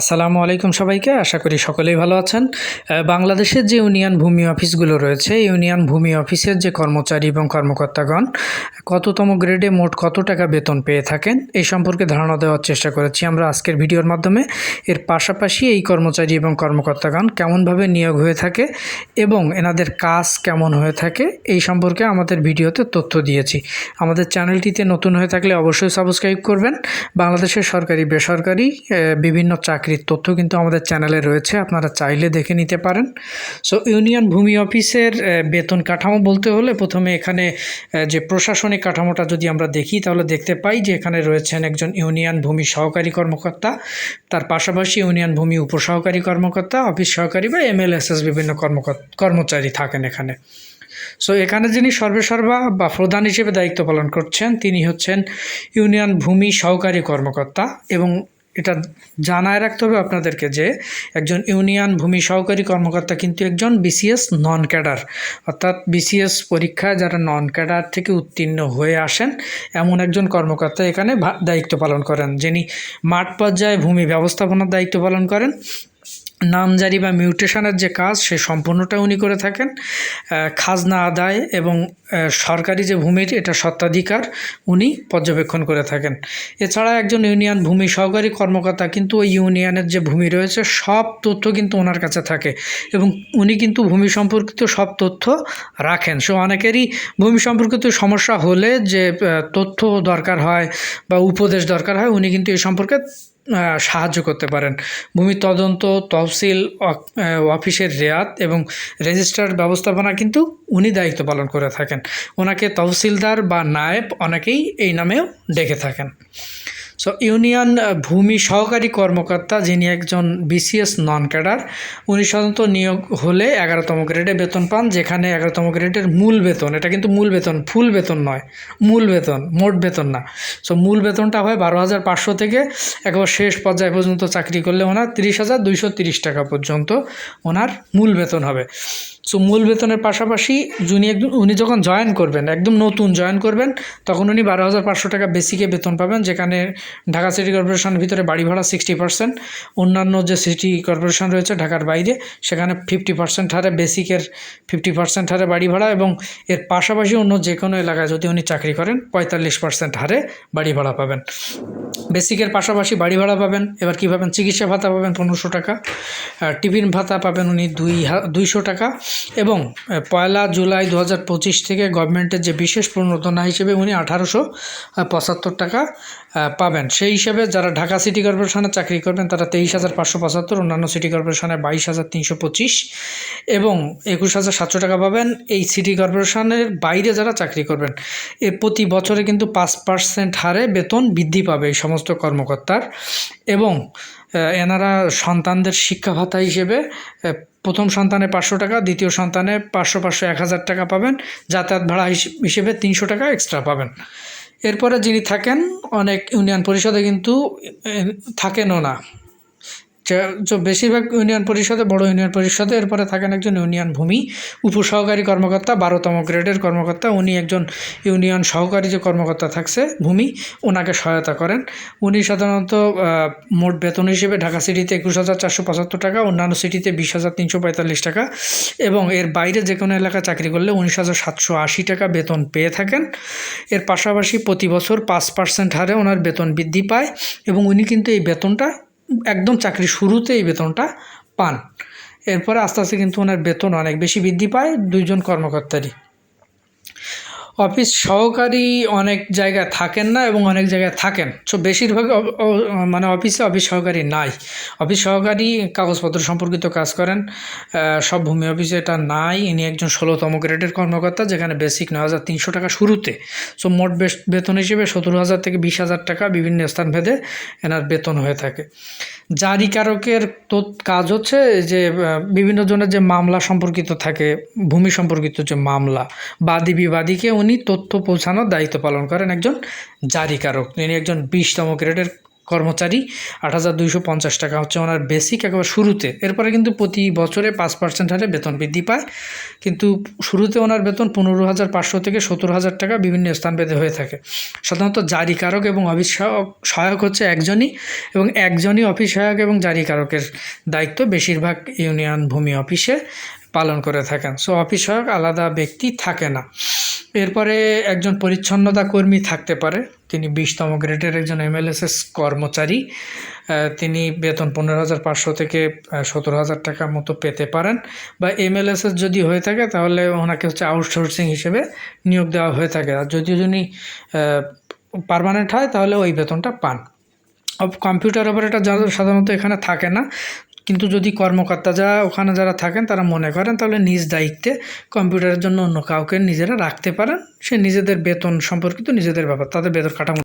আসসালামু আলাইকুম সবাইকে। আশা করি সকলেই ভালো আছেন। বাংলাদেশের যে ইউনিয়ন ভূমি অফিসগুলো রয়েছে ইউনিয়ন ভূমি অফিসের যে কর্মচারী এবং কর্মকর্তাগণ, কততম গ্রেডে মোট কত টাকা বেতন পেয়ে থাকেন, এই সম্পর্কে ধারণা দেওয়ার চেষ্টা করেছি আমরা আজকের ভিডিওর মাধ্যমে। এর পাশাপাশি এই কর্মচারী এবং কর্মকর্তাগণ কেমনভাবে নিয়োগ হয়ে থাকে এবং এনাদের কাজ কেমন হয়ে থাকে, এই সম্পর্কে আমাদের ভিডিওতে তথ্য দিয়েছি। আমাদের চ্যানেলটিতে নতুন হয়ে থাকলে অবশ্যই সাবস্ক্রাইব করবেন। বাংলাদেশের সরকারি, বেসরকারি বিভিন্ন বিভিন্ন চাকরির তথ্য কিন্তু আমাদের চ্যানেলে রয়েছে, আপনারা চাইলে দেখে নিতে পারেন। সো ইউনিয়ন ভূমি অফিসের বেতন কাঠামো বলতে হলে প্রথমে এখানে যে প্রশাসনিক কাঠামোটা যদি আমরা দেখি, তাহলে দেখতে পাই যে এখানে রয়েছেন একজন ইউনিয়ন ভূমি সহকারী কর্মকর্তা, তার পাশাপাশি ইউনিয়ন ভূমি উপসহকারী কর্মকর্তা, অফিস সহকারী বা এমএলএসএস বিভিন্ন কর্মকর্তা কর্মচারী থাকেন এখানে। সো এখানে যিনি সর্বেসর্বা বা প্রধান হিসেবে দায়িত্ব পালন করছেন, তিনি হচ্ছেন ইউনিয়ন ভূমি সহকারী কর্মকর্তা এবং এটা জানায় রাখতে হবে আপনাদেরকে যে একজন ইউনিয়ন ভূমি সহকারী কর্মকর্তা কিন্তু একজন বিসিএস নন ক্যাডার অর্থাৎ বিসিএস পরীক্ষায় যারা নন ক্যাডার থেকে উত্তীর্ণ হয়ে আসেন, এমন একজন কর্মকর্তা এখানে দায়িত্ব পালন করেন। যিনি মাঠ পর্যায়ে ভূমি ব্যবস্থাপনার দায়িত্ব পালন করেন নামজারি বা মিউটেশনের যে কাজ, সে সম্পূর্ণটা উনি করে থাকেন। খাজনা আদায় এবং সরকারি যে ভূমির এটা সত্ত্বাধিকার উনি পর্যবেক্ষণ করে থাকেন। এছাড়া একজন ইউনিয়ন ভূমি সহকারী কর্মকর্তা কিন্তু ওই ইউনিয়নের যে ভূমি রয়েছে, সব তথ্য কিন্তু ওনার কাছে থাকে এবং উনি কিন্তু ভূমি সম্পর্কিত সব তথ্য রাখেন। সো অনেকেরই ভূমি সম্পর্কিত সমস্যা হলে যে তথ্য দরকার হয় বা উপদেশ দরকার হয়, উনি কিন্তু এ সম্পর্কে সাহায্য করতে পারেন। ভূমি তদন্ত, তহসিল অফিসের রেয়াত এবং রেজিস্ট্রার ব্যবস্থাপনা কিন্তু উনি দায়িত্ব পালন করে থাকেন। ওনাকে তহসিলদার বা নায়েব অনেকেই এই নামেও ডেকে থাকেন। সো ইউনিয়ন ভূমি সহকারী কর্মকর্তা যিনি একজন বিসিএস নন ক্যাডার উনি সাধারণত নিয়োগ হলে এগারোতম গ্রেডে বেতন পান, যেখানে এগারোতম গ্রেডের মূল বেতন, এটা কিন্তু মূল বেতন, ফুল বেতন নয়, মূল বেতন, মোট বেতন না। সো মূল বেতনটা হয় বারো হাজার পাঁচশো থেকে একবার শেষ পর্যায়ে পর্যন্ত চাকরি করলে ওনার তিরিশ হাজার দুইশো তিরিশ টাকা পর্যন্ত ওনার মূল বেতন হবে। সো মূল বেতনের পাশাপাশি যিনি একদম উনি যখন জয়েন করবেন, একদম নতুন জয়েন করবেন, তখন উনি বারো হাজার পাঁচশো টাকা বেসিকে বেতন পাবেন, যেখানে ঢাকা সিটি কর্পোরেশনের ভিতরে বাড়ি ভাড়া সিক্সটি পার্সেন্ট অন্যান্য যে সিটি কর্পোরেশন রয়েছে ঢাকার বাইরে, সেখানে ফিফটি পার্সেন্ট হারে বেসিকের ফিফটি পার্সেন্ট হারে বাড়ি ভাড়া এবং এর পাশাপাশি অন্য যে কোনো এলাকায় যদি উনি চাকরি করেন, পঁয়তাল্লিশ পার্সেন্ট হারে বাড়ি ভাড়া পাবেন। বেসিকের পাশাপাশি বাড়ি ভাড়া পাবেন, এবার কী পাবেন, চিকিৎসা ভাতা পাবেন পনেরোশো টাকা টিফিন ভাতা পাবেন উনি দুই দুইশো টাকা এবং পয়লা জুলাই দু হাজার পঁচিশ থেকে গভর্নমেন্টের যে বিশেষ প্রণোদনা হিসেবে উনি আঠারোশো পঁচাত্তর টাকা পাবেন। সেই হিসেবে যারা ঢাকা সিটি কর্পোরেশনে চাকরি করবেন, তারা তেইশ হাজার পাঁচশো পঁচাত্তর, অন্যান্য সিটি কর্পোরেশনে বাইশ হাজার তিনশো পঁচিশ এবং একুশ হাজার সাতশো টাকা পাবেন। এই সিটি কর্পোরেশনের বাইরে যারা চাকরি করবেন, এ, প্রতি বছরে কিন্তু পাঁচ পার্সেন্ট হারে বেতন বৃদ্ধি পাবে এই সমস্ত কর্মকর্তার। এবং এনারা সন্তানদের শিক্ষা ভাতা হিসেবে প্রথম সন্তানে পাঁচশো টাকা, দ্বিতীয় সন্তানে পাঁচশো পাঁচশো, এক হাজার টাকা পাবেন, যাতায়াত ভাড়া হিস- হিসেবে তিনশো টাকা এক্সট্রা পাবেন। এরপরে যিনি থাকেন, অনেক ইউনিয়ন পরিষদে কিন্তু থাকেনও না। যে- বেশিরভাগ ইউনিয়ন পরিষদে, বড় ইউনিয়ন পরিষদে, এরপরে থাকেন একজন ইউনিয়ন ভূমি, উপসহকারী কর্মকর্তা, বারোতম গ্রেডের কর্মকর্তা, উনি একজন ইউনিয়ন সহকারী যে কর্মকর্তা থাকছে, ভূমি ওনাকে সহায়তা করেন। উনি সাধারণত মোট বেতন হিসেবে ঢাকা সিটিতে একুশ হাজার চারশো পঁচাত্তর টাকা, অন্যান্য সিটিতে বিশ হাজার তিনশো পঁয়তাল্লিশ টাকা এবং এর বাইরে যে কোনো এলাকায় চাকরি করলে উনিশ হাজার সাতশো আশি টাকা বেতন পেয়ে থাকেন। এর পাশাপাশি প্রতি বছর পাঁচ পার্সেন্ট হারে ওনার বেতন বৃদ্ধি পায় এবং উনি কিন্তু এই বেতনটা একদম চাকরি শুরুতেই বেতনটা পান। এরপরে আস্তে আস্তে কিন্তু ওনার বেতন অনেক বেশি বৃদ্ধি পায়। দুইজন কর্মকর্তারই। অফিস সহকারী অনেক জায়গায় থাকেন না এবং অনেক জায়গায় থাকেন। সো বেশিরভাগ মানে অফিসে অফিস সহকারী নাই। অফিস সহকারী কাগজপত্র সম্পর্কিত কাজ করেন। সব ভূমি অফিসে এটা নাই। ইনি একজন ষোলোতম গ্রেডের কর্মকর্তা, যেখানে বেসিক নয় হাজার তিনশো টাকা শুরুতে। সো মোট বেতন হিসেবে সতেরো হাজার থেকে বিশ হাজার টাকা বিভিন্ন স্থান ভেদে এনার বেতন হয়ে থাকে। জারিকারকের তো কাজ হচ্ছে যে বিভিন্ন জনের যে মামলা সম্পর্কিত থাকে, ভূমি সম্পর্কিত যে মামলা বাদী বিবাদীকে উনি তথ্য পৌঁছানোর দায়িত্ব পালন করেন একজন জারিকারক। তিনি একজন বিশতম গ্রেডের কর্মচারী, আট হাজার দুইশো পঞ্চাশ টাকা হচ্ছে ওনার বেসিক একেবারে শুরুতে। এরপরে কিন্তু প্রতি বছরে পাঁচ পার্সেন্ট হারে বেতন বৃদ্ধি পায়। কিন্তু শুরুতে ওনার বেতন পনেরো হাজার পাঁচশো থেকে সত্তর হাজার টাকা বিভিন্ন স্থান ভেদে হয়ে থাকে। সাধারণত জারিকারক এবং অফিস সহায়ক হচ্ছে একজনই এবং একজনই অফিস সহায়ক এবং জারিকারকের দায়িত্ব বেশিরভাগ ইউনিয়ন ভূমি অফিসে পালন করে থাকেন। সো অফিস সহায়ক আলাদা ব্যক্তি থাকে না। এরপরে একজন পরিচ্ছন্নতা কর্মী থাকতে পারে। তিনি বিশতম গ্রেডের একজন এমএলএসএস কর্মচারী। তিনি বেতন পনেরো হাজার পাঁচশো থেকে সতেরো হাজার টাকার মতো পেতে পারেন। বা এমএলএসএস যদি হয়ে থাকে, তাহলে ওনাকে হচ্ছে আউটসোর্সিং হিসেবে নিয়োগ দেওয়া হয়ে থাকে। আর যদি উনি পারমানেন্ট হয়, তাহলে ওই বেতনটা পান। কম্পিউটার অপারেটর যারা সাধারণত এখানে থাকে না কিন্তু যদি কর্মকর্তা যা ওখানে যারা থাকেন, তারা মনে করেন তাহলে নিজ দায়িত্বে কম্পিউটারের জন্য অন্য কাউকে নিজেরা রাখতে পারেন। সে নিজেদের বেতন সম্পর্কিত নিজেদের ব্যাপার, তাদের বেতন কাঠামো